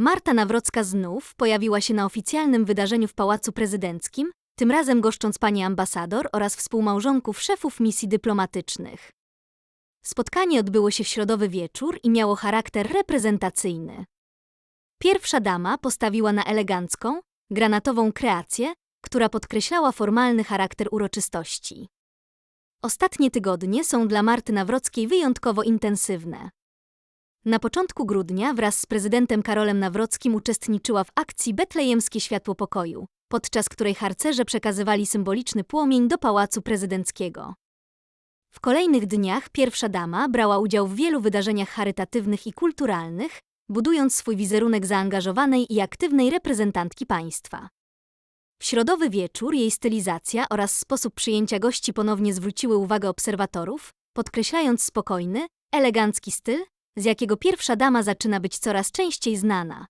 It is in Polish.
Marta Nawrocka znów pojawiła się na oficjalnym wydarzeniu w Pałacu Prezydenckim, tym razem goszcząc pani ambasador oraz współmałżonków szefów misji dyplomatycznych. Spotkanie odbyło się w środowy wieczór i miało charakter reprezentacyjny. Pierwsza dama postawiła na elegancką, granatową kreację, która podkreślała formalny charakter uroczystości. Ostatnie tygodnie są dla Marty Nawrockiej wyjątkowo intensywne. Na początku grudnia wraz z prezydentem Karolem Nawrockim uczestniczyła w akcji Betlejemskie Światło Pokoju, podczas której harcerze przekazywali symboliczny płomień do Pałacu Prezydenckiego. W kolejnych dniach pierwsza dama brała udział w wielu wydarzeniach charytatywnych i kulturalnych, budując swój wizerunek zaangażowanej i aktywnej reprezentantki państwa. W środowy wieczór jej stylizacja oraz sposób przyjęcia gości ponownie zwróciły uwagę obserwatorów, podkreślając spokojny, elegancki styl, z jakiego pierwsza dama zaczyna być coraz częściej znana.